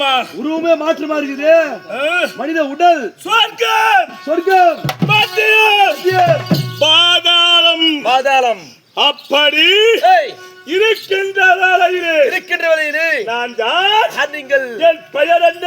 உருவமே மாற்றமா இருக்குது. மனித உடல். சொர்க்கம்! சொர்க்கம். பாதாளம்! பாதாளம். அப்படி இருக்கின்ற வேளையிலே இருக்கின்ற வழியிலே நான் யார்? நீங்கள்? என் பெயர் என்ன?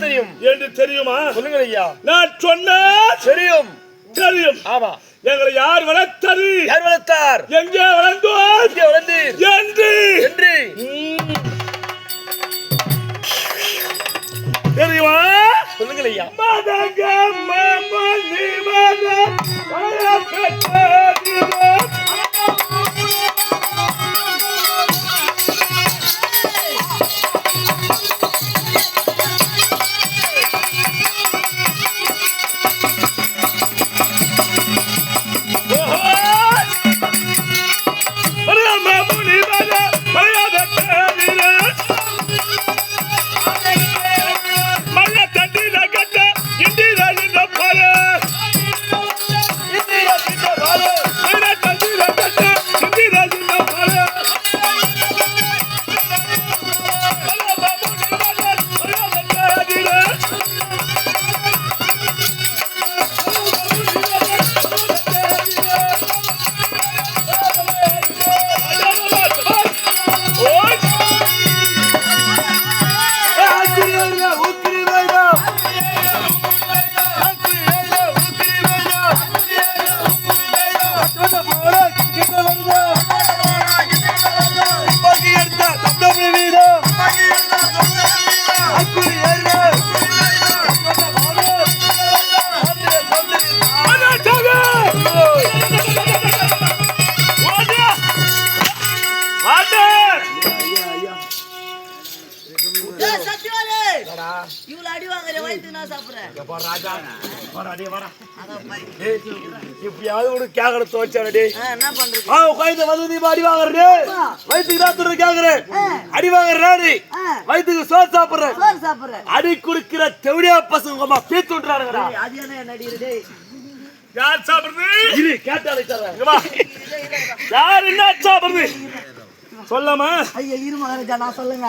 தெரியும். என்று தெரியுமா? சொல்லுங்கள் ஐயா. நான் சொன்ன தெரியும். தெரியும். ஆமா. எங்களை யார் வளர்த்தது? யார் வளர்த்தார்? எங்கே வளர்ந்தோம் எங்கே வளர்ந்தீர்? என்று. என்று. தெரியுமா? சொல்லுங்கள் ஐயா எப்படியாவது ஒரு கேக்கட துவைச்சானடி கோயத்தை வந்து நீ அடி வாங்குறே வயிற்றுக்கு ராத்திரி கேக்குறேன் அடி வாங்குறாடி வயிற்றுக்கு சோறு சாப்பிடுறேன் அடி குடுக்கிற தெவடியா பசங்க பீத்து விட்டுறாருங்கடா அது என்ன நடிகரே யார் சாப்பிடுறது இரு கேட்டாலே என்ன சாப்பிடுறது சொல்லாமா ஐயா இரு மகாராஜா நான் சொல்லுங்க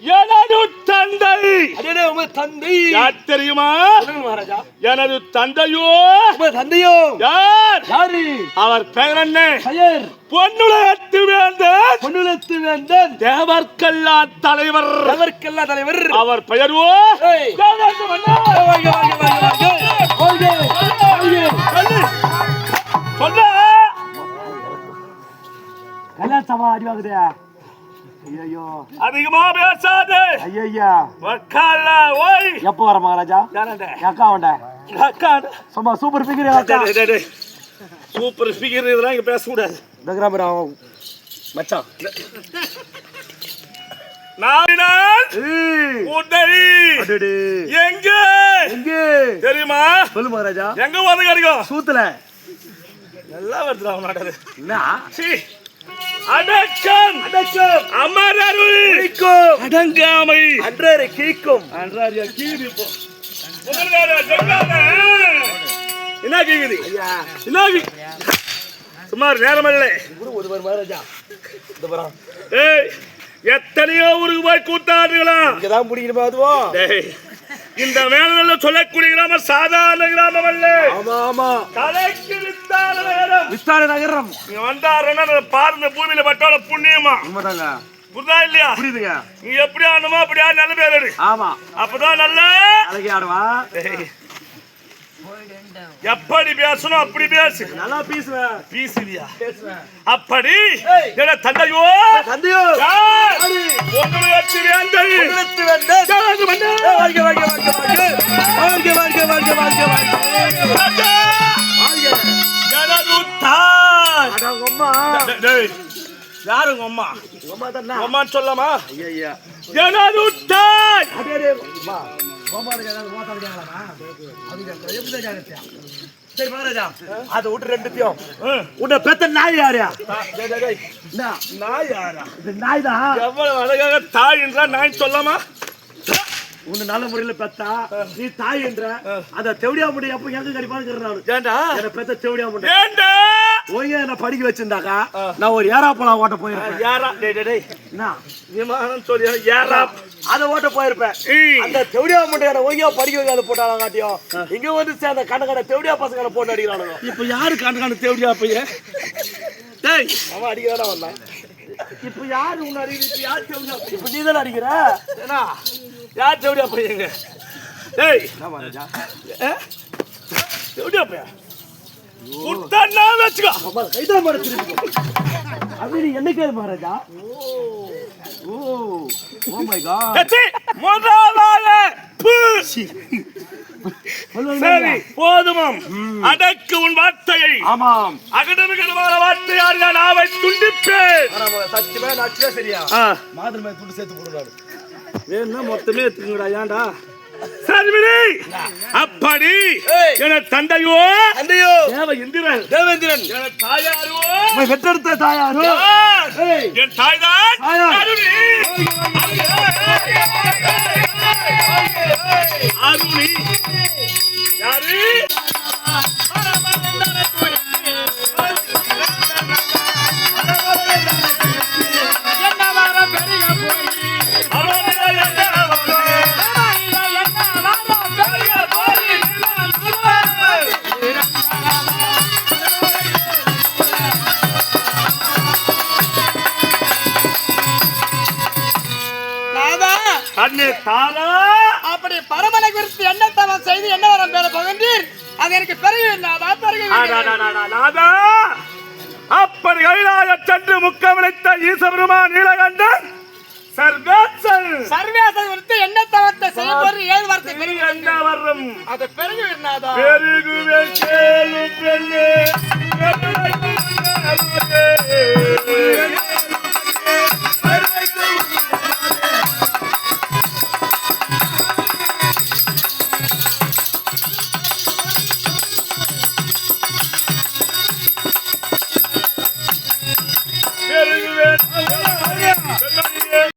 எனது தந்தை. உங்க தந்தை. யார் தெரியுமா? மகாராஜா. எனது தந்தையோ? தந்தையோ? யார்? யாரு? அவர் பெயர் என்ன? பொன்னுலகத்து வேந்தன் பொன்னுலகத்து வேந்தன் தேவர்க்கல்லா தலைவர். தேவர்க்கல்லா தலைவர். அவர் பெயரோ? சொல்லு. சொல்ல. கல்யாணத்தமா அடிவாகுதே அதிகமா பேசாது ஐயா வக்கால ஓய் எப்போ வர மகாராஜா அக்கா வண்ட அக்கா சும்மா சூப்பர் ஃபிகர் சூப்பர் ஃபிகர் இதெல்லாம் இங்க பேச கூடாது தகராமராவ் மச்சான் எங்க தெரியுமா சொல்லு மகாராஜா எங்க கிடைக்கும் சூத்துல நல்லா வருது உன்னாடது என்ன அடக்கம். அடக்கம். அமரருள். அடங்காமை. அன்றரை கேட்கும் அன்றாரு கீரிப்போம் என்ன கேக்குது? என்ன சுமார் நேரம் இல்லை ஏய் எத்தனையோ ஊருக்கு போய் கூத்தாடுகளா இங்கதான் பிடிக்கணுமா அதுவோ? இந்த வேலையில சொல்லக்கூடிய கிராமம் சாதாரண கிராமம் அல்ல கலைக்கு வித்தான நேரம் விஸ்தார நகரம். நீங்க வந்தாருன்னா பாருங்க பூமியில பட்டால புண்ணியமா? உண்மைதாங்க. புரிதா இல்லையா? புரியுதுங்க. நீ எப்படி ஆடணுமோ அப்படி ஆடு நல்ல பேர். ஆமா. அப்பதான் நல்ல அழகி ஆடுவா. டேய். எப்படி பேசணும் அப்படி பேசு. நல்லா பேசுவேன். பேசுவியா? அப்படி. என தந்தையோ தந்தையோ? உங்களுக்கு. யாருக்கு மன்னர்? ஏய், வாழ்க வாழ்க வாழ்க வாழ்க. வாழ்க வாழ்க வாழ்க வாழ்க வாழ்க. ராஜா! வாழ்க. எனது தாய். அட உங்க அம்மா. டேய், டேய். யாரு உங்க அம்மா? அம்மா தானே? அம்மான்னு சொல்லாமா ஐயா எனது தாய்? அடே அடே அம்மா. கோபாலுக்கு ஏதாவது மோசம் இருக்காங்களாமா அவங்க எப்படி ஜாகிரதையா சரி மகாராஜா அதை விட்டு ரெண்டுத்தையும். உன்னை பெத்த நாய் யாரியா நாய் யாரா இது நாய் தான் எவ்வளவு அழகாக தாய் என்றா நாய் சொல்லாமா உன்னை நல்ல முறையில பெத்தா நீ தாய் என்ற அந்த தெவடியா முடி எப்ப எங்க கடிப்பான்னு நானு ஏண்டா? பெத்த தெவடியா முடி ஓய்ய என்ன படிக்க வச்சிருந்தாக்கா நான் ஒரு ஏராப்பழம் ஓட்ட போயிருப்பேன். யாரா டேய் டேய் டேய். என்ன? விமானம் சொல்லி யாரா அதை ஓட்ட போயிருப்பேன். அந்த தெவடியா முட்டையான ஒய்யா படிக்க வைக்காத போட்டாலும் காட்டியும் இங்க வந்து சேர்ந்த கண்ண கண்ண தெவடியா பசங்களை போட்டு அடிக்கிறானுங்க. இப்ப யாரு கண்ணு கண்ணு தேவடியா பையன்? டேய். அவன் அடிக்க வந்தான். இப்ப யாரு உன்னை அடிக்கிறது இப்ப யார் தேவடியா இப்ப நீ தானே அடிக்கிற? ஏன்னா யார் தேவடியா பையங்க டேய். என்ன ஏ? தேவடியா பையன்? நான் வச்சுக்கோ. அது நீ என்னைக்கு Maharaja? Oh oh my God. சரி போதுமாம் அடக்கு உன் வார்த்தையை. ஆமாம். அகடமிகடமான வார்த்தையால் நான் நாவை துண்டிப்பேன். சத்தியமே நச்சுவே சரியா? மாதிரி மாதிரி துண்டு சேர்த்து கொடுறாரு வேணும்னா மொத்தமே எடுத்துக்கங்கடா ஏன்டா? சர்மினி அப்படி. என தந்தையோ! அண்டையோ தேவ இந்திரன் தேவேந்திரன்! என தாயாரோ! உம்மை வெற்றெடுத்த தாயாரு. என் தாய்தான் தாயார். அருணி! அருணி! கண்ணு தானா? அப்படி பரமனை குறித்து என்ன தவம் செய்து என்ன வரம் பெற பகன்றீர்? அது எனக்கு நாதா அப்படி கைலாய சென்று முக்கமிழைத்த ஈசபெருமா நீலகண்டன் சர்வேசன். சர்வேசன் குறித்து என்ன தவத்தை செய்ய வார்த்தை பெருகு என்ன வரும்? அது பெருகு நாதா பெருகுவே கேளு பெண்ணே.